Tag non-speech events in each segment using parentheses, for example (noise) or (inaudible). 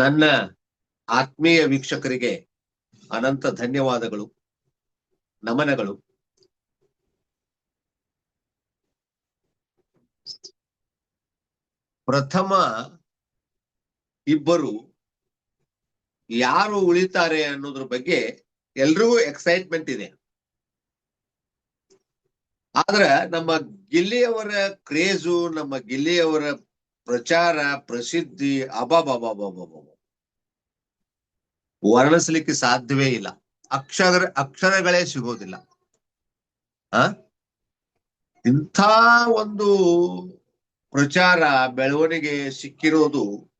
ನನ್ನ ಆತ್ಮೀಯ ವೀಕ್ಷಕರಿಗೆ ಅನಂತ ಧನ್ಯವಾದಗಳು, ನಮನಗಳು. ಪ್ರಥಮ ಇಬ್ಬರು ಯಾರು ಉಳಿತಾರೆ ಅನ್ನೋದ್ರ ಬಗ್ಗೆ ಎಲ್ರಿಗೂ ಎಕ್ಸೈಟ್ಮೆಂಟ್ ಇದೆ. ಆದ್ರ ನಮ್ಮ ಗಿಲ್ಲಿಯವರ ಕ್ರೇಜು ನಮ್ಮ ಗಿಲ್ಲಿಯವರ ಪ್ರಚಾರ, ಪ್ರಸಿದ್ಧಿ ಅಬಾಬಾಬಾಬಾಬಾಬ ವರ್ಣಿಸ್ಲಿಕ್ಕೆ ಸಾಧ್ಯವೇ ಇಲ್ಲ. ಅಕ್ಷರ, ಅಕ್ಷರಗಳೇ ಸಿಗೋದಿಲ್ಲ. ಆ? ಇಂಥ ಒಂದು ಪ್ರಚಾರ, ಬೆಳವಣಿಗೆ ಸಿಕ್ಕಿರೋದು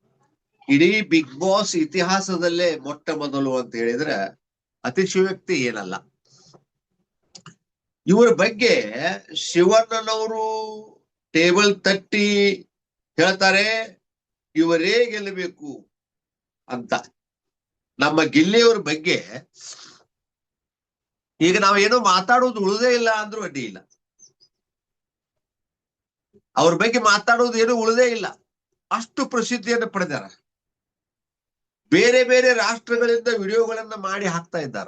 ಇಡೀ ಬಿಗ್ ಬಾಸ್ ಇತಿಹಾಸದಲ್ಲೇ ಮೊಟ್ಟ ಮೊದಲು ಅಂತ ಹೇಳಿದ್ರೆ ಅತಿಶಯೋಕ್ತಿ ಏನಲ್ಲ. ಇವರ ಬಗ್ಗೆ ಶಿವಣ್ಣನವರು ಟೇಬಲ್ ತಟ್ಟಿ ಹೇಳ್ತಾರೆ, ಇವರೇ ಗೆಲ್ಲಬೇಕು ಅಂತ. ನಮ್ಮ ಗಿಲ್ಲಿಯವ್ರ ಬಗ್ಗೆ ಈಗ ನಾವೇನೋ ಮಾತಾಡೋದು ಉಳಿದೇ ಇಲ್ಲ ಅಂದ್ರೂ ಅಡ್ಡಿ ಇಲ್ಲ. ಅವ್ರ ಬಗ್ಗೆ ಮಾತಾಡೋದು ಏನು ಉಳದೇ ಇಲ್ಲ. ಅಷ್ಟು ಪ್ರಸಿದ್ಧಿಯನ್ನು ಪಡೆದಾರ. ಬೇರೆ ಬೇರೆ ರಾಷ್ಟ್ರಗಳಿಂದ ವಿಡಿಯೋಗಳನ್ನ ಮಾಡಿ ಹಾಕ್ತಾ ಇದ್ದಾರ.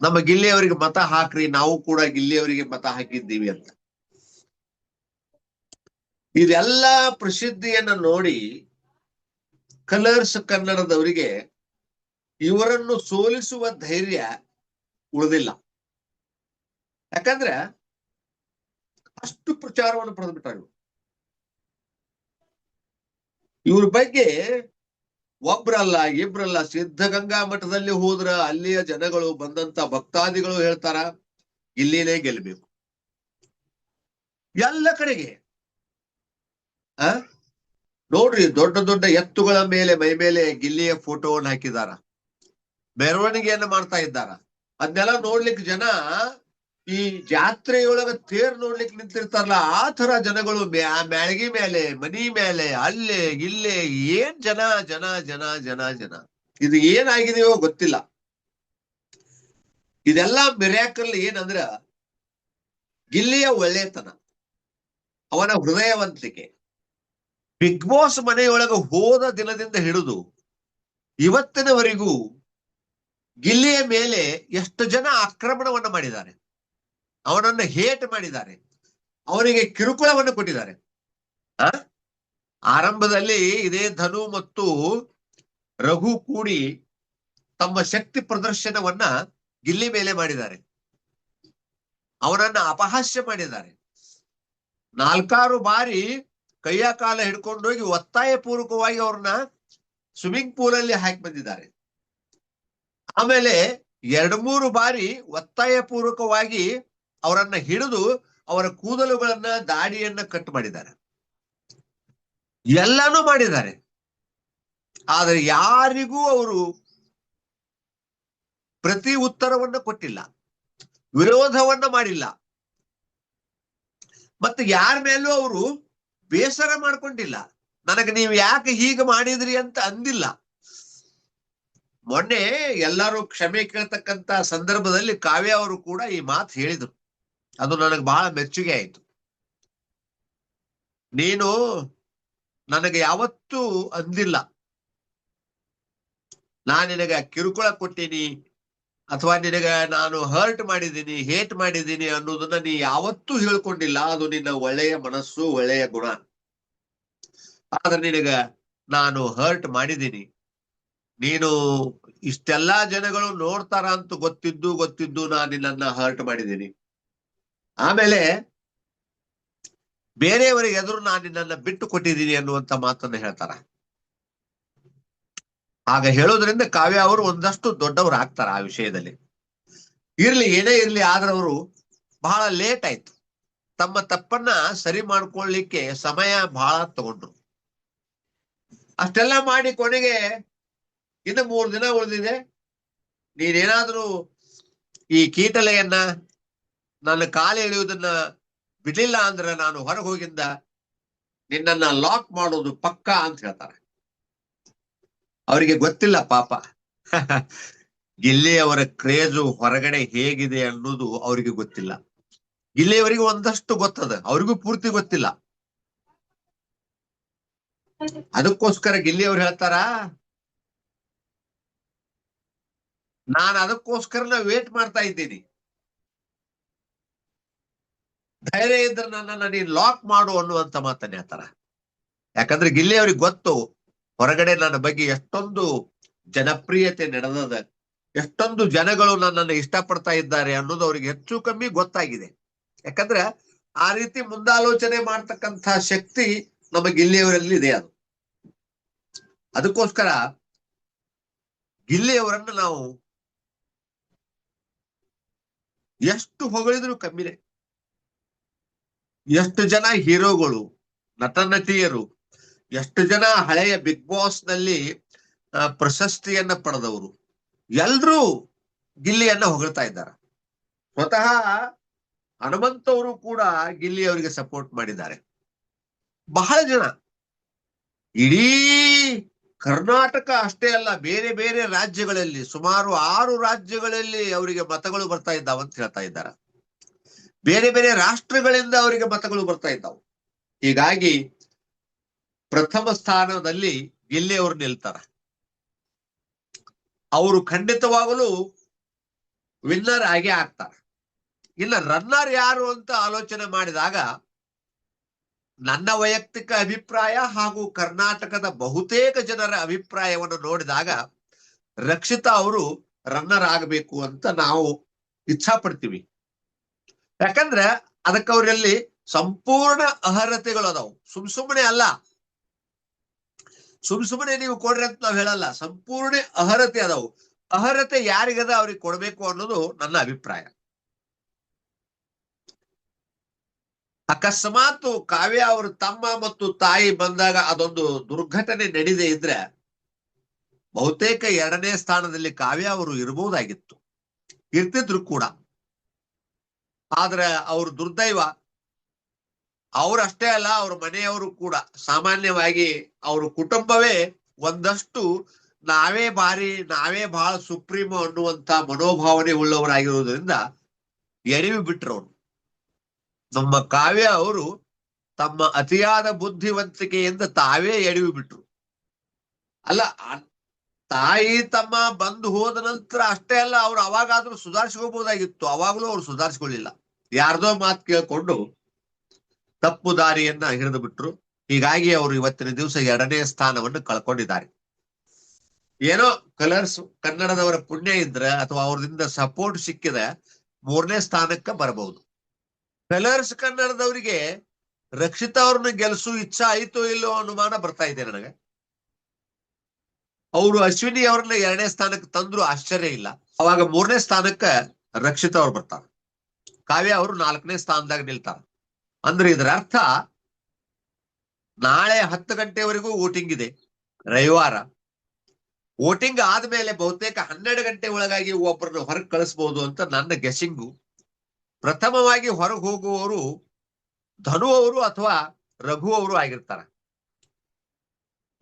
ನಮ್ಮ ಗಿಲ್ಲಿಯವರಿಗೆ ಮತ ಹಾಕ್ರಿ, ನಾವು ಕೂಡ ಗಿಲ್ಲಿಯವರಿಗೆ ಮತ ಹಾಕಿದ್ದೀವಿ ಅಂತ. ಇದೆಲ್ಲ ಪ್ರಸಿದ್ಧಿಯನ್ನ ನೋಡಿ ಕಲರ್ಸ್ ಕನ್ನಡದವರಿಗೆ ಇವರನ್ನು ಸೋಲಿಸುವ ಧೈರ್ಯ ಉಳಿದಿಲ್ಲ. ಯಾಕಂದ್ರೆ ಅಷ್ಟು ಪ್ರಚಾರವನ್ನು ಪಡೆದು ಬಿಟ್ಟಾರ ಇವ್ರ. ಬಗ್ಗೆ ಒಬ್ರಲ್ಲ, ಇಬ್ರಲ್ಲ ಸಿದ್ಧಗಂಗಾ ಮಠದಲ್ಲಿ ಹೋದ್ರ ಅಲ್ಲಿಯ ಜನಗಳು ಬಂದಂತ ಭಕ್ತಾದಿಗಳು ಹೇಳ್ತಾರ, ಇಲ್ಲಿನೇ ಗೆಲ್ಬೇಕು. ಎಲ್ಲ ಕಡೆಗೆ ಆ? ನೋಡ್ರಿ, ದೊಡ್ಡ ದೊಡ್ಡ ಎತ್ತುಗಳ ಮೇಲೆ, ಮೈ ಮೇಲೆ ಗಿಲ್ಲಿಯ ಫೋಟೋವನ್ನು ಹಾಕಿದಾರ. ಮೆರವಣಿಗೆಯನ್ನ ಮಾಡ್ತಾ ಇದ್ದಾರ. ಅದನ್ನೆಲ್ಲ ನೋಡ್ಲಿಕ್ಕೆ ಜನ ಈ ಜಾತ್ರೆಯೊಳಗ ತೇರ್ ನೋಡ್ಲಿಕ್ಕೆ ನಿಂತಿರ್ತಾರಲ್ಲ, ಆ ತರ ಜನಗಳು ಮ್ಯಾಳಗಿ ಮ್ಯಾಳ್ಗಿ ಮೇಲೆ ಮನಿ ಮೇಲೆ ಅಲ್ಲೇ, ಇಲ್ಲೇ, ಏನ್ ಜನ ಜನ ಜನ ಜನ ಜನ. ಇದು ಏನಾಗಿದೆಯೋ ಗೊತ್ತಿಲ್ಲ. ಇದೆಲ್ಲ ಮಿರ್ಯಾಕಲ್ ಏನಂದ್ರ ಗಿಲ್ಲಿಯ ಒಳ್ಳೆತನ. ಅವನ ಹೃದಯವಂತಿಕೆ. ಬಿಗ್ ಬಾಸ್ ಮನೆಯೊಳಗೆ ಹೋದ ದಿನದಿಂದ ಹಿಡಿದು ಇವತ್ತಿನವರೆಗೂ ಗಿಲ್ಲಿಯ ಮೇಲೆ ಎಷ್ಟು ಜನ ಆಕ್ರಮಣವನ್ನು ಮಾಡಿದ್ದಾರೆ, ಅವನನ್ನು ಹೇಟ್ ಮಾಡಿದ್ದಾರೆ, ಅವನಿಗೆ ಕಿರುಕುಳವನ್ನು ಕೊಟ್ಟಿದ್ದಾರೆ. ಆ? ಆರಂಭದಲ್ಲಿ ಇದೇ ಧನು ಮತ್ತು ರಘು ಕೂಡಿ ತಮ್ಮ ಶಕ್ತಿ ಪ್ರದರ್ಶನವನ್ನ ಗಿಲ್ಲಿ ಮೇಲೆ ಮಾಡಿದ್ದಾರೆ. ಅವನನ್ನ ಅಪಹಾಸ್ಯ ಮಾಡಿದ್ದಾರೆ. ನಾಲ್ಕಾರು ಬಾರಿ ಕೈಯ ಕಾಲ ಹಿಡ್ಕೊಂಡೋಗಿ ಒತ್ತಾಯ ಪೂರ್ವಕವಾಗಿ ಅವ್ರನ್ನ ಸ್ವಿಮ್ಮಿಂಗ್ ಪೂಲ್ ಅಲ್ಲಿ ಹಾಕಿ ಬಂದಿದ್ದಾರೆ. ಆಮೇಲೆ ಎರಡು ಮೂರು ಬಾರಿ ಒತ್ತಾಯ ಪೂರ್ವಕವಾಗಿ ಅವರನ್ನ ಹಿಡಿದು ಅವರ ಕೂದಲುಗಳನ್ನ, ದಾಡಿಯನ್ನ ಕಟ್ ಮಾಡಿದ್ದಾರೆ. ಎಲ್ಲಾನು ಮಾಡಿದ್ದಾರೆ. ಆದ್ರೆ ಯಾರಿಗೂ ಅವರು ಪ್ರತಿ ಉತ್ತರವನ್ನ ಕೊಟ್ಟಿಲ್ಲ, ವಿರೋಧವನ್ನ ಮಾಡಿಲ್ಲ. ಮತ್ತೆ ಯಾರ ಮೇಲೂ ಅವರು ಬೇಸರ ಮಾಡ್ಕೊಂಡಿಲ್ಲ. ನನಗೆ ನೀವು ಯಾಕೆ ಹೀಗೆ ಮಾಡಿದ್ರಿ ಅಂತ ಅಂದಿಲ್ಲ. ಮೊನ್ನೆ ಎಲ್ಲರೂ ಕ್ಷಮೆ ಕೇಳ್ತಕ್ಕಂತ ಸಂದರ್ಭದಲ್ಲಿ ಕಾವ್ಯ ಅವರು ಕೂಡ ಈ ಮಾತು ಹೇಳಿದ್ರು. ಅದು ನನಗೆ ಬಹಳ ಮೆಚ್ಚುಗೆ ಆಯ್ತು. ನೀನು ನನಗೆ ಯಾವತ್ತೂ ಅಂದಿಲ್ಲ. ನಾನು ಕಿರುಕುಳ ಕೊಟ್ಟೀನಿ. ಅಥವಾ ನಿನಗ ನಾನು ಹರ್ಟ್ ಮಾಡಿದ್ದೀನಿ ಹೇಟ್ ಮಾಡಿದ್ದೀನಿ ಅನ್ನೋದನ್ನ ನೀ ಯಾವತ್ತೂ ಹೇಳ್ಕೊಂಡಿಲ್ಲ. ಅದು ನಿನ್ನ ಒಳ್ಳೆಯ ಮನಸ್ಸು, ಒಳ್ಳೆಯ ಗುಣ. ಆದ್ರೆ ನಿನಗ ನಾನು ಹರ್ಟ್ ಮಾಡಿದ್ದೀನಿ. ನೀನು ಇಷ್ಟೆಲ್ಲಾ ಜನಗಳು ನೋಡ್ತಾರ ಅಂತ ಗೊತ್ತಿದ್ದು ಗೊತ್ತಿದ್ದು ನಾನು ನಿನ್ನನ್ನ ಹರ್ಟ್ ಮಾಡಿದ್ದೀನಿ. ಆಮೇಲೆ ಬೇರೆಯವರಿಗೆ ಎದುರು ನಾನು ನಿನ್ನನ್ನ ಬಿಟ್ಟು ಕೊಟ್ಟಿದ್ದೀನಿ ಅನ್ನುವಂತ ಮಾತನ್ನ ಹೇಳ್ತಾರ. ಆಗ ಹೇಳೋದ್ರಿಂದ ಕಾವ್ಯ ಅವರು ಒಂದಷ್ಟು ದೊಡ್ಡವರು ಆಗ್ತಾರ ಆ ವಿಷಯದಲ್ಲಿ. ಇರ್ಲಿ, ಏನೇ ಇರ್ಲಿ, ಆದ್ರೆ ಅವರು ಬಹಳ ಲೇಟ್ ಆಯ್ತು. ತಮ್ಮ ತಪ್ಪನ್ನ ಸರಿ ಮಾಡ್ಕೊಳ್ಳಿಕ್ಕೆ ಸಮಯ ಬಹಳ ತಗೊಂಡ್ರು. ಅಷ್ಟೆಲ್ಲ ಮಾಡಿ ಕೊನೆಗೆ ಇನ್ನು ಮೂರು ದಿನ ಉಳಿದಿದೆ. ನೀನೇನಾದ್ರೂ ಈ ಕೀಟಲೆಯನ್ನ ನನ್ನ ಕಾಲು ಎಳೆಯುವುದನ್ನ ಬಿಡ್ಲಿಲ್ಲ ಅಂದ್ರೆ ನಾನು ಹೊರಗೆ ಹೋಗಿಂದ ನಿನ್ನನ್ನ ಲಾಕ್ ಮಾಡೋದು ಪಕ್ಕಾ ಅಂತ ಹೇಳ್ತಾರೆ. ಅವರಿಗೆ ಗೊತ್ತಿಲ್ಲ ಪಾಪ. ಗಿಲ್ಲಿಯವರ ಕ್ರೇಜು ಹೊರಗಡೆ ಹೇಗಿದೆ ಅನ್ನೋದು ಅವರಿಗೆ ಗೊತ್ತಿಲ್ಲ. ಗಿಲ್ಲಿಯವರಿಗೆ ಒಂದಷ್ಟು ಗೊತ್ತದ, ಅವ್ರಿಗೂ ಪೂರ್ತಿ ಗೊತ್ತಿಲ್ಲ. ಅದಕ್ಕೋಸ್ಕರ ಗಿಲ್ಲಿಯವ್ರು ಹೇಳ್ತಾರ? ನಾನು ನಾ ವೇಟ್ ಮಾಡ್ತಾ ಇದ್ದೀನಿ. ಧೈರ್ಯ ಇದ್ರೆ ನನ್ನ ನೀನ್ ಲಾಕ್ ಮಾಡು ಅನ್ನುವಂತ ಮಾತನ್ನ ಹೇಳ್ತಾರ ಯಾಕಂದ್ರೆ ಗಿಲ್ಲಿ ಅವ್ರಿಗೆ ಗೊತ್ತು ಹೊರಗಡೆ ನನ್ನ ಬಗ್ಗೆ ಎಷ್ಟೊಂದು ಜನಪ್ರಿಯತೆ ನಡೆದದ, ಎಷ್ಟೊಂದು ಜನಗಳು ನನ್ನನ್ನು ಇಷ್ಟಪಡ್ತಾ ಇದ್ದಾರೆ ಅನ್ನೋದು ಅವ್ರಿಗೆ ಹೆಚ್ಚು ಕಮ್ಮಿ ಗೊತ್ತಾಗಿದೆ. ಯಾಕಂದ್ರೆ ಆ ರೀತಿ ಮುಂದಾಲೋಚನೆ ಮಾಡ್ತಕ್ಕಂತಹ ಶಕ್ತಿ ನಮಗೆ ಇಲ್ಲಿಯವರಲ್ಲಿ ಇದೆ ಅದು. ಅದಕ್ಕೋಸ್ಕರ ಗಿಲ್ಲಿಯವರನ್ನು ನಾವು ಎಷ್ಟು ಹೊಗಳಿದ್ರು ಕಮ್ಮಿನೇ. ಎಷ್ಟು ಜನ ಹೀರೋಗಳು ನಟ ನಟಿಯರು ಎಷ್ಟು ಜನ ಹಳೆಯ ಬಿಗ್ ಬಾಸ್ನಲ್ಲಿ ಪ್ರಶಸ್ತಿಯನ್ನ ಪಡೆದವರು? ಎಲ್ರೂ ಗಿಲ್ಲಿಯನ್ನ ಹೊಗಳ್ತಾ ಇದ್ದಾರೆ. ಸ್ವತಃ ಹನುಮಂತವರು ಕೂಡ ಗಿಲ್ಲಿ ಅವರಿಗೆ ಸಪೋರ್ಟ್ ಮಾಡಿದ್ದಾರೆ. ಬಹಳ ಜನ. ಇಡೀ ಕರ್ನಾಟಕ ಅಷ್ಟೇ ಅಲ್ಲ, ಬೇರೆ ಬೇರೆ ರಾಜ್ಯಗಳಲ್ಲಿ, ಸುಮಾರು ಆರು ರಾಜ್ಯಗಳಲ್ಲಿ ಅವರಿಗೆ ಮತಗಳು ಬರ್ತಾ ಇದ್ದಾವಂತ ಹೇಳ್ತಾ ಇದ್ದಾರೆ. ಬೇರೆ ಬೇರೆ ರಾಷ್ಟ್ರಗಳಿಂದ ಅವರಿಗೆ ಮತಗಳು ಬರ್ತಾ ಇದ್ದಾವೆ. ಹೀಗಾಗಿ ಪ್ರಥಮ ಸ್ಥಾನದಲ್ಲಿ ಗಿಲ್ಲಿ ಅವರು ನಿಲ್ತಾರ. ಅವರು ಖಂಡಿತವಾಗಲೂ ವಿನ್ನರ್ ಆಗೇ ಆಗ್ತಾರೆ. ಇಲ್ಲ ರನ್ನರ್ ಯಾರು ಅಂತ ಆಲೋಚನೆ ಮಾಡಿದಾಗ ನನ್ನ ವೈಯಕ್ತಿಕ ಅಭಿಪ್ರಾಯ ಹಾಗೂ ಕರ್ನಾಟಕದ ಬಹುತೇಕ ಜನರ ಅಭಿಪ್ರಾಯವನ್ನು ನೋಡಿದಾಗ ರಕ್ಷಿತಾ ಅವರು ರನ್ನರ್ ಆಗಬೇಕು ಅಂತ ನಾವು ಇಚ್ಛಾ ಪಡ್ತೀವಿ ಯಾಕಂದ್ರೆ ಅದಕ್ಕೆ ಸಂಪೂರ್ಣ ಅರ್ಹತೆಗಳು ಅದಾವು. ಸುಮ್ ಸುಮ್ಮನೆ ಅಲ್ಲ ಸುಮ್ ಸುಮ್ಮನೆ ನೀವು ಕೊಡ್ರಿ ಅಂತ ನಾವು ಹೇಳಲ್ಲ. ಸಂಪೂರ್ಣ ಅರ್ಹತೆ ಅದಾವು. ಅರ್ಹತೆ ಯಾರಿಗದ ಅವ್ರಿಗೆ ಕೊಡಬೇಕು ಅನ್ನೋದು ನನ್ನ ಅಭಿಪ್ರಾಯ. ಅಕಸ್ಮಾತ್ ಕಾವ್ಯ ಅವ್ರ ತಮ್ಮ ಮತ್ತು ತಾಯಿ ಬಂದಾಗ ಅದೊಂದು ದುರ್ಘಟನೆ ನಡೆದೇ ಇದ್ರೆ ಬಹುತೇಕ ಎರಡನೇ ಸ್ಥಾನದಲ್ಲಿ ಕಾವ್ಯ ಅವರು ಇರಬಹುದಾಗಿತ್ತು ಇರ್ತಿದ್ರು ಕೂಡ. ಆದ್ರೆ ಅವ್ರ ದುರ್ದೈವ ಅವರಷ್ಟೇ ಅಲ್ಲ, ಅವ್ರ ಮನೆಯವರು ಕೂಡ. ಸಾಮಾನ್ಯವಾಗಿ ಅವ್ರ ಕುಟುಂಬವೇ ಒಂದಷ್ಟು ನಾವೇ ಬಾರಿ, ನಾವೇ ಬಹಳ ಸುಪ್ರೀಂ ಅನ್ನುವಂತ ಮನೋಭಾವನೆ ಉಳ್ಳವರಾಗಿರುವುದರಿಂದ ಎಡವಿ ಬಿಟ್ರು ಅವ್ರು ನಮ್ಮ ಕಾವ್ಯ ಅವರು ತಮ್ಮ ಅತಿಯಾದ ಬುದ್ಧಿವಂತಿಕೆಯಿಂದ ತಾವೇ ಎಡವಿ ಬಿಟ್ರು. ಅಲ್ಲ ತಾಯಿ ತಮ್ಮ ಬಂದು ಹೋದ ನಂತರ ಅಷ್ಟೇ ಅಲ್ಲ, ಅವ್ರು ಅವಾಗಾದ್ರೂ ಸುಧಾರಿಸ್ಕೋಬಹುದಾಗಿತ್ತು. ಅವಾಗಲೂ ಅವ್ರು ಸುಧಾರಿಸ್ಕೊಳ್ಳಿಲ್ಲ. ಯಾರ್ದೋ ಮಾತು ಕೇಳ್ಕೊಂಡು ತಪ್ಪು ದಾರಿಯನ್ನ ಹಿಡಿದು ಬಿಟ್ರು. ಹೀಗಾಗಿ ಅವರು ಇವತ್ತಿನ ದಿವಸ ಎರಡನೇ ಸ್ಥಾನವನ್ನು ಕಳ್ಕೊಂಡಿದ್ದಾರೆ. ಏನೋ ಕಲರ್ಸ್ ಕನ್ನಡದವರ ಪುಣ್ಯ ಇದ್ರೆ ಅಥವಾ ಅವ್ರದಿಂದ ಸಪೋರ್ಟ್ ಸಿಕ್ಕಿದೆ ಮೂರನೇ ಸ್ಥಾನಕ್ಕೆ ಬರಬಹುದು. ಕಲರ್ಸ್ ಕನ್ನಡದವರಿಗೆ ರಕ್ಷಿತಾ ಅವ್ರನ್ನ ಗೆಲ್ಸು ಇಚ್ಛಾ ಆಯ್ತೋ ಇಲ್ಲೋ ಅನುಮಾನ ಬರ್ತಾ ಇದೆ ನನಗೆ. ಅವರು ಅಶ್ವಿನಿ ಅವ್ರನ್ನ ಎರಡನೇ ಸ್ಥಾನಕ್ಕೆ ತಂದ್ರು ಆಶ್ಚರ್ಯ ಇಲ್ಲ. ಅವಾಗ ಮೂರನೇ ಸ್ಥಾನಕ್ಕೆ ರಕ್ಷಿತಾ ಅವ್ರು ಬರ್ತಾರೆ. ಕಾವ್ಯ ಅವರು ನಾಲ್ಕನೇ ಸ್ಥಾನದಾಗ ನಿಲ್ತಾರ. ಅಂದ್ರೆ ಇದರ ಅರ್ಥ ನಾಳೆ ಹತ್ತು ಗಂಟೆವರೆಗೂ ವೋಟಿಂಗ್ ಇದೆ, ರವಿವಾರ. ವೋಟಿಂಗ್ ಆದ್ಮೇಲೆ ಬಹುತೇಕ ಹನ್ನೆರಡು ಗಂಟೆ ಒಳಗಾಗಿ ಒಬ್ಬರನ್ನ ಹೊರಗೆ ಕಳಿಸ್ಬಹುದು ಅಂತ ನನ್ನ ಗೆಸಿಂಗು ಪ್ರಥಮವಾಗಿ ಹೊರಗೆ ಹೋಗುವವರು ಧನು ಅವರು ಅಥವಾ ರಘು ಅವರು ಆಗಿರ್ತಾರ.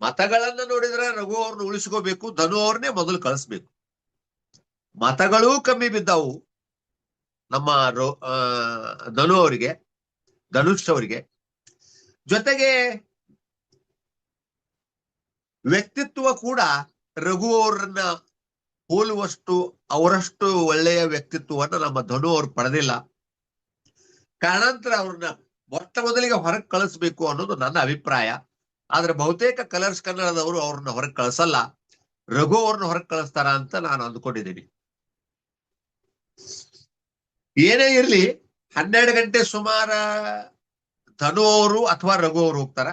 ಮತಗಳನ್ನ ನೋಡಿದ್ರೆ ರಘು ಅವ್ರನ್ನ ಉಳಿಸ್ಕೋಬೇಕು, ಧನು ಅವ್ರನ್ನೇ ಮೊದಲು ಕಳಿಸ್ಬೇಕು. ಮತಗಳೂ ಕಮ್ಮಿ ಬಿದ್ದವು ನಮ್ಮ ಧನು ಅವರಿಗೆ. ಧನುಷ್ ಅವರಿಗೆ. ಜೊತೆಗೆ ವ್ಯಕ್ತಿತ್ವ ಕೂಡ ರಘು ಅವರನ್ನ ಹೋಲುವಷ್ಟು, ಅವರಷ್ಟು ಒಳ್ಳೆಯ ವ್ಯಕ್ತಿತ್ವವನ್ನು ನಮ್ಮ ಧನು ಅವ್ರು ಪಡೆದಿಲ್ಲ. ಕಾರಣಾಂತರ ಅವ್ರನ್ನ ಮೊಟ್ಟ ಮೊದಲಿಗೆ ಹೊರಗೆ ಕಳಿಸ್ಬೇಕು ಅನ್ನೋದು ನನ್ನ ಅಭಿಪ್ರಾಯ. ಆದ್ರೆ ಬಹುತೇಕ ಕಲರ್ಸ್ ಕನ್ನಡದವರು ಅವ್ರನ್ನ ಹೊರಗೆ ಕಳಿಸಲ್ಲ. ರಘು ಅವ್ರನ್ನ ಹೊರಗೆ ಕಳಿಸ್ತಾರ ಅಂತ ನಾನು ಅಂದ್ಕೊಂಡಿದ್ದೀನಿ. ಏನೇ ಇರ್ಲಿ ಹನ್ನೆರಡು ಗಂಟೆ ಸುಮಾರ ಧನು ಅವರು ಅಥವಾ ರಘು ಅವರು ಹೋಗ್ತಾರ?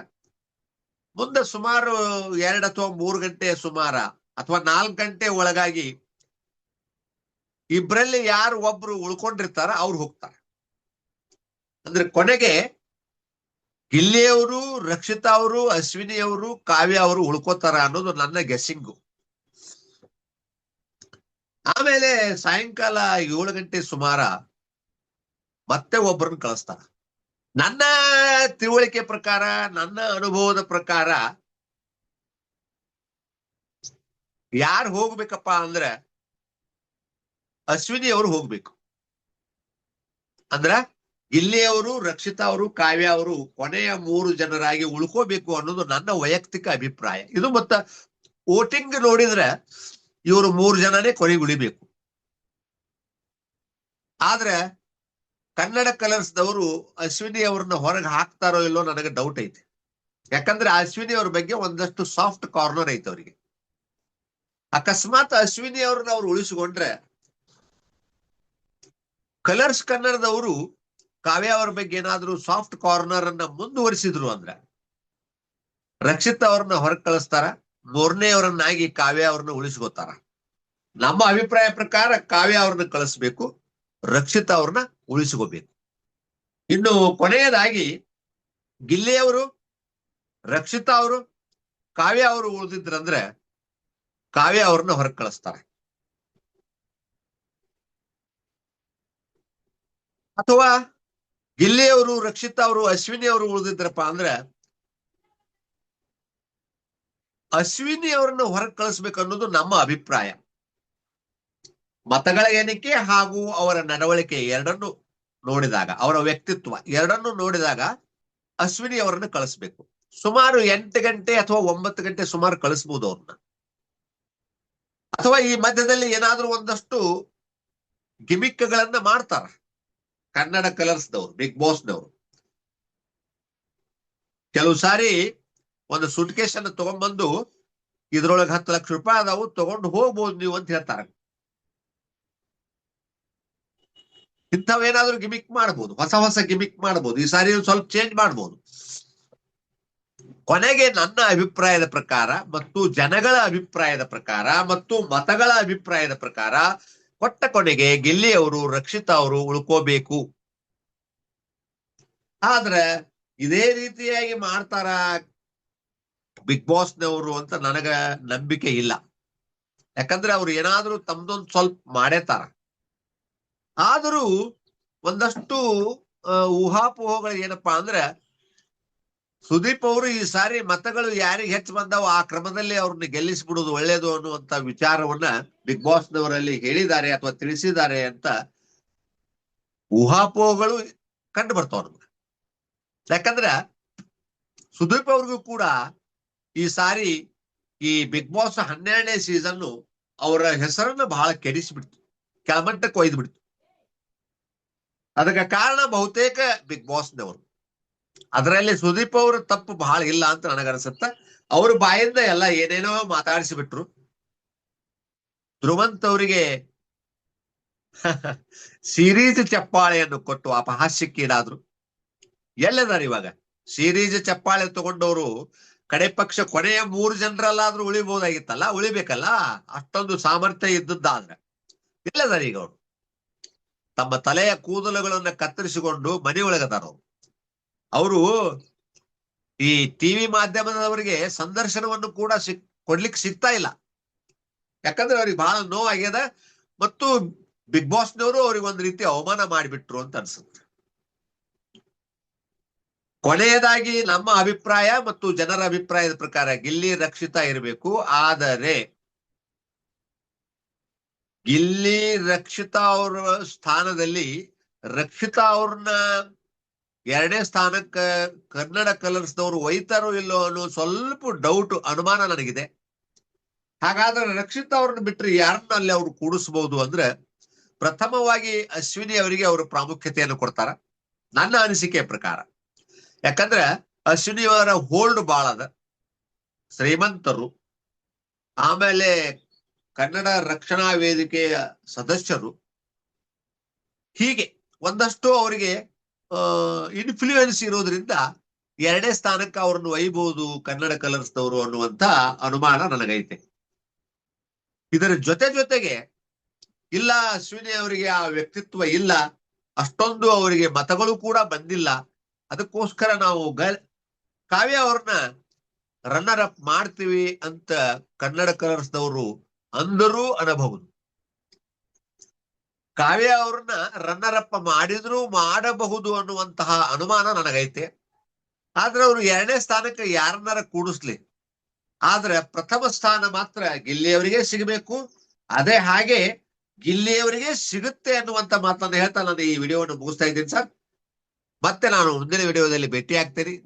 ಮುಂದೆ ಸುಮಾರು ಎರಡ್ ಅಥವಾ ಮೂರು ಗಂಟೆ ಸುಮಾರ ಅಥವಾ ನಾಲ್ಕು ಗಂಟೆ ಒಳಗಾಗಿ ಇಬ್ರಲ್ಲಿ ಯಾರು ಒಬ್ರು ಉಳ್ಕೊಂಡಿರ್ತಾರ ಅವ್ರು ಹೋಗ್ತಾರ. ಅಂದ್ರೆ ಕೊನೆಗೆ ಗಿಲ್ಲಿಯವರು ರಕ್ಷಿತಾ ಅವರು ಅಶ್ವಿನಿ ಅವರು ಕಾವ್ಯ ಅವರು ಉಳ್ಕೋತಾರ ಅನ್ನೋದು ನನ್ನ ಗೆಸ್ಸಿಂಗು. ಆಮೇಲೆ ಸಾಯಂಕಾಲ ಏಳು ಗಂಟೆ ಸುಮಾರ ಮತ್ತೆ ಒಬ್ಬರನ್ನ ಕಳಿಸ್ತಾರ ನನ್ನ ತಿಳುವಳಿಕೆ ಪ್ರಕಾರ, ನನ್ನ ಅನುಭವದ ಪ್ರಕಾರ, ಯಾರು ಹೋಗ್ಬೇಕಪ್ಪ ಅಂದ್ರೆ ಅಶ್ವಿನಿ ಅವರು ಹೋಗ್ಬೇಕು. ಅಂದ್ರ ಇಲ್ಲಿಯವರು ರಕ್ಷಿತಾ ಅವರು, ಕಾವ್ಯ ಅವರು ಕೊನೆಯ ಮೂರು ಜನರಾಗಿ ಉಳ್ಕೋಬೇಕು ಅನ್ನೋದು ನನ್ನ ವೈಯಕ್ತಿಕ ಅಭಿಪ್ರಾಯ. ಇದು ಮತ್ತ ವೋಟಿಂಗ್ ನೋಡಿದ್ರೆ ಇವರು ಮೂರು ಜನನೇ ಕೊನೆಗೆ ಉಳಿಬೇಕು. ಆದ್ರೆ ಕನ್ನಡ ಕಲರ್ಸ್ದವರು ಅಶ್ವಿನಿ ಅವ್ರನ್ನ ಹೊರಗೆ ಹಾಕ್ತಾರೋ ಇಲ್ಲೋ ನನಗೆ ಡೌಟ್ ಐತೆ. ಯಾಕಂದ್ರೆ ಅಶ್ವಿನಿ ಅವ್ರ ಬಗ್ಗೆ ಒಂದಷ್ಟು ಸಾಫ್ಟ್ ಕಾರ್ನರ್ ಐತೆ ಅವರಿಗೆ. ಅಕಸ್ಮಾತ್ ಅಶ್ವಿನಿ ಅವ್ರನ್ನ ಅವ್ರು ಉಳಿಸಿಕೊಂಡ್ರೆ ಕಲರ್ಸ್ ಕನ್ನಡದವರು ಕಾವ್ಯ ಅವ್ರ ಬಗ್ಗೆ ಏನಾದ್ರೂ ಸಾಫ್ಟ್ ಕಾರ್ನರ್ ಅನ್ನ ಮುಂದುವರಿಸಿದ್ರು ಅಂದ್ರೆ ರಕ್ಷಿತ್ ಅವ್ರನ್ನ ಹೊರಗೆ ಕಳಿಸ್ತಾರ, ಮೂರನೇ ಅವರನ್ನಾಗಿ ಕಾವ್ಯ ಅವ್ರನ್ನ ಉಳಿಸ್ಕೋತಾರ. ನಮ್ಮ ಅಭಿಪ್ರಾಯ ಪ್ರಕಾರ ಕಾವ್ಯ ಅವ್ರನ್ನ ಕಳಿಸ್ಬೇಕು, ರಕ್ಷಿತ್ ಅವ್ರನ್ನ ಉಳಿಸ್ಕೋಬೇಕು. ಇನ್ನು ಕೊನೆಯದಾಗಿ ಗಿಲ್ಲೆಯವರು ರಕ್ಷಿತಾ ಅವರು, ಕಾವ್ಯ ಅವರು ಉಳಿದಿದ್ರಂದ್ರೆ ಕಾವ್ಯ ಅವ್ರನ್ನ ಹೊರಗೆ ಕಳಿಸ್ತಾರೆ. ಅಥವಾ ಗಿಲ್ಲೆಯವರು ರಕ್ಷಿತಾ ಅವರು, ಅಶ್ವಿನಿ ಅವರು ಉಳಿದಿದ್ರಪ್ಪ ಅಂದ್ರೆ ಅಶ್ವಿನಿ ಅವ್ರನ್ನ ಹೊರಗೆ ಕಳಿಸ್ಬೇಕು ಅನ್ನೋದು ನಮ್ಮ ಅಭಿಪ್ರಾಯ. ಮತಗಳ ಎಣಿಕೆ ಹಾಗೂ ಅವರ ನಡವಳಿಕೆ ಎರಡನ್ನು ನೋಡಿದಾಗ, ಅವರ ವ್ಯಕ್ತಿತ್ವ ಎರಡನ್ನು ನೋಡಿದಾಗ ಅಶ್ವಿನಿ ಅವರನ್ನು ಕಳಿಸ್ಬೇಕು. ಸುಮಾರು ಎಂಟು ಗಂಟೆ ಅಥವಾ ಒಂಬತ್ತು ಗಂಟೆ ಸುಮಾರು ಕಳಿಸ್ಬೋದು ಅವ್ರನ್ನ. ಅಥವಾ ಈ ಮಧ್ಯದಲ್ಲಿ ಏನಾದ್ರೂ ಒಂದಷ್ಟು ಗಿಮಿಕ್ಗಳನ್ನ ಮಾಡ್ತಾರ. ಕನ್ನಡ ಕಲರ್ಸ್ದವ್ರು ಬಿಗ್ ಬಾಸ್ನವರು. ಕೆಲವು ಸಾರಿ ಒಂದು ಸುಟ್ಕೇಶನ್ ತಗೊಂಡ್ಬಂದು ಇದ್ರೊಳಗೆ ಹತ್ತು ಲಕ್ಷ ರೂಪಾಯಿ ಅದಾವು, ತಗೊಂಡು ಹೋಗ್ಬೋದು ನೀವು ಅಂತ ಹೇಳ್ತಾರೆ. ಇಂಥವೇನಾದ್ರೂ ಗಿಮಿಕ್ ಮಾಡ್ಬೋದು, ಹೊಸ ಹೊಸ ಗಿಮಿಕ್ ಮಾಡ್ಬೋದು, ಈ ಸಾರಿ ಸ್ವಲ್ಪ ಚೇಂಜ್ ಮಾಡ್ಬೋದು. ಕೊನೆಗೆ ನನ್ನ ಅಭಿಪ್ರಾಯದ ಪ್ರಕಾರ ಮತ್ತು ಜನಗಳ ಅಭಿಪ್ರಾಯದ ಪ್ರಕಾರ ಮತ್ತು ಮತಗಳ ಅಭಿಪ್ರಾಯದ ಪ್ರಕಾರ ಕೊಟ್ಟ ಕೊನೆಗೆ ಗಿಲ್ಲಿ ಅವರು, ರಕ್ಷಿತಾ ಅವರು ಉಳ್ಕೋಬೇಕು. ಆದ್ರೆ ಇದೇ ರೀತಿಯಾಗಿ ಮಾಡ್ತಾರ ಬಿಗ್ ಬಾಸ್ ನವರು ಅಂತ ನನಗ ನಂಬಿಕೆ ಇಲ್ಲ. ಯಾಕಂದ್ರೆ ಅವ್ರು ಏನಾದ್ರೂ ತಮ್ದೊಂದು ಸ್ವಲ್ಪ ಮಾಡೇತಾರ. ಆದರೂ ಒಂದಷ್ಟು ಊಹಾಪೋಹಗಳು ಏನಪ್ಪಾ ಅಂದ್ರೆ ಸುದೀಪ್ ಅವರು ಈ ಸಾರಿ ಮತಗಳು ಯಾರಿಗೆ ಹೆಚ್ಚು ಬಂದವ ಆ ಕ್ರಮದಲ್ಲಿ ಅವ್ರನ್ನ ಗೆಲ್ಲಿಸ್ಬಿಡುದು ಒಳ್ಳೇದು ಅನ್ನುವಂತ ವಿಚಾರವನ್ನ ಬಿಗ್ ಬಾಸ್ ನವರಲ್ಲಿ ಹೇಳಿದ್ದಾರೆ ಅಥವಾ ತಿಳಿಸಿದ್ದಾರೆ ಅಂತ ಊಹಾಪೋಹಗಳು ಕಂಡು ಬರ್ತಾವ ನಮ್ಗೆ. ಯಾಕಂದ್ರ ಸುದೀಪ್ ಅವ್ರಿಗೂ ಕೂಡ ಈ ಸಾರಿ ಈ ಬಿಗ್ ಬಾಸ್ ಹನ್ನೆರಡನೇ ಸೀಸನ್ ಅವರ ಹೆಸರನ್ನ ಬಹಳ ಕೆಡಿಸಿಬಿಡ್ತು. ಕೆಳಮಟ್ಟಕ್ಕೆ ಒಯ್ದು ಬಿಡ್ತು. ಅದಕ್ಕೆ ಕಾರಣ ಬಹುತೇಕ ಬಿಗ್ ಬಾಸ್ನವರು. ಅದರಲ್ಲಿ ಸುದೀಪ್ ಅವ್ರ ತಪ್ಪು ಬಹಳ ಇಲ್ಲ ಅಂತ ನನಗನ್ಸುತ್ತ ಅವ್ರ ಬಾಯಿಂದ ಎಲ್ಲ ಏನೇನೋ ಮಾತಾಡಿಸಿಬಿಟ್ರು. ಧ್ರುವಂತ್ ಅವರಿಗೆ (laughs) ಸಿರೀಸ್ ಚಪ್ಪಾಳೆಯನ್ನು ಕೊಟ್ಟು ಅಪಹಾಸ್ಯಕ್ಕೀಡಾದ್ರು ಎಲ್ಲದಾರ ಇವಾಗ? ಸಿರೀಸ್ ಚಪ್ಪಾಳೆ ತಗೊಂಡವರು ಕಡೆ ಪಕ್ಷ ಕೊನೆಯ ಮೂರು ಜನರಲ್ಲಾದ್ರೂ ಉಳಿಬಹುದಾಗಿತ್ತಲ್ಲ ಉಳಿಬೇಕಲ್ಲ? ಅಷ್ಟೊಂದು ಸಾಮರ್ಥ್ಯ ಇದ್ದದ್ದಾದ್ರೆ. ಇಲ್ಲದಾರ ಈಗ ಅವರು? ತಮ್ಮ ತಲೆಯ ಕೂದಲುಗಳನ್ನ ಕತ್ತರಿಸಿಕೊಂಡು ಮನೆಯೊಳಗೆ ಅವರು ಅವರು ಈ ಟಿವಿ ಮಾಧ್ಯಮದವರಿಗೆ ಸಂದರ್ಶನವನ್ನು ಕೂಡ ಸಿಕ್, ಕೊಡ್ಲಿಕ್ಕೆ ಸಿಗ್ತಾ ಇಲ್ಲ. ಯಾಕಂದ್ರೆ ಅವ್ರಿಗೆ ಬಹಳ ನೋವಾಗ್ಯದ ಮತ್ತು ಬಿಗ್ ಬಾಸ್ನವರು ಅವ್ರಿಗೆ ಒಂದ್ ರೀತಿ ಅವಮಾನ ಮಾಡಿಬಿಟ್ರು ಅಂತ ಅನ್ಸುತ್ತೆ. ಕೊನೆಯದಾಗಿ ನಮ್ಮ ಅಭಿಪ್ರಾಯ ಮತ್ತು ಜನರ ಅಭಿಪ್ರಾಯದ ಪ್ರಕಾರ ಗಿಲ್ಲಿ ರಕ್ಷಿತಾ ಇರಬೇಕು. ಆದರೆ ಗಿಲ್ಲಿ ರಕ್ಷಿತಾ ಅವರ ಸ್ಥಾನದಲ್ಲಿ ರಕ್ಷಿತಾ ಅವ್ರನ್ನ ಎರಡನೇ ಸ್ಥಾನಕ್ಕ ಕನ್ನಡ ಕಲರ್ಸ್ದವ್ರು ಒಯ್ತಾರೋ ಇಲ್ಲೋ ಅನ್ನೋ ಸ್ವಲ್ಪ ಡೌಟ್ ಅನುಮಾನ ನನಗಿದೆ. ಹಾಗಾದ್ರೆ ರಕ್ಷಿತಾ ಅವ್ರನ್ನ ಬಿಟ್ರೆ ಯಾರನ್ನ ಅಲ್ಲಿ ಅವ್ರು ಕೂಡಿಸ್ಬಹುದು ಅಂದ್ರೆ ಪ್ರಥಮವಾಗಿ ಅಶ್ವಿನಿ ಅವರಿಗೆ ಅವರು ಪ್ರಾಮುಖ್ಯತೆಯನ್ನು ಕೊಡ್ತಾರ. ನನ್ನ ಅನಿಸಿಕೆ ಪ್ರಕಾರ. ಯಾಕಂದ್ರೆ ಅಶ್ವಿನಿ ಅವರ ಹೋಲ್ಡ್ ಬಾಳ ಅದ ಶ್ರೀಮಂತರು. ಆಮೇಲೆ ಕನ್ನಡ ರಕ್ಷಣಾ ವೇದಿಕೆಯ ಸದಸ್ಯರು ಹೀಗೆ ಒಂದಷ್ಟು ಅವರಿಗೆ ಇನ್ಫ್ಲೂಯೆನ್ಸ್ ಇರೋದ್ರಿಂದ ಎರಡೇ ಸ್ಥಾನಕ್ಕೆ ಅವರನ್ನು ಒಯ್ಬಹುದು ಕನ್ನಡ ಕಲರ್ಸ್ದವರು ಅನ್ನುವಂತ ಅನುಮಾನ ನನಗೈತೆ. ಇದರ ಜೊತೆ ಜೊತೆಗೆ ಇಲ್ಲ ಅಶ್ವಿನಿ ಅವರಿಗೆ ಆ ವ್ಯಕ್ತಿತ್ವ ಇಲ್ಲ, ಅಷ್ಟೊಂದು ಅವರಿಗೆ ಮತಗಳು ಕೂಡ ಬಂದಿಲ್ಲ, ಅದಕ್ಕೋಸ್ಕರ ನಾವು ಗ, ಕಾವ್ಯ ಅವ್ರನ್ನ ರನ್ನರ್ ಅಪ್ ಮಾಡ್ತೀವಿ ಅಂತ ಕನ್ನಡ ಕಲರ್ಸ್ದವರು ಅಂದರೂ ಅನ್ನಬಹುದು ಕಾವ್ಯ ಅವ್ರನ್ನ ರನ್ನರಪ್ಪ ಮಾಡಿದ್ರೂ ಮಾಡಬಹುದು ಅನ್ನುವಂತಹ ಅನುಮಾನ ನನಗೈತೆ. ಆದ್ರೆ ಅವರು ಎರಡನೇ ಸ್ಥಾನಕ್ಕೆ ಯಾರನ್ನಾರ ಕೂಡಿಸ್ಲಿ. ಆದ್ರೆ ಪ್ರಥಮ ಸ್ಥಾನ ಮಾತ್ರ ಗಿಲ್ಲಿಯವರಿಗೆ ಸಿಗಬೇಕು. ಅದೇ ಹಾಗೆ ಗಿಲ್ಲಿಯವರಿಗೆ ಸಿಗುತ್ತೆ ಅನ್ನುವಂತ ಮಾತನ್ನ ಹೇಳ್ತಾ ನಾನು ಈ ವಿಡಿಯೋವನ್ನು ಮುಗಿಸ್ತಾ ಇದ್ದೀನಿ ಸರ್. ಮತ್ತೆ ನಾನು ಮುಂದಿನ ವಿಡಿಯೋದಲ್ಲಿ ಭೇಟಿ ಆಗ್ತೇನೆ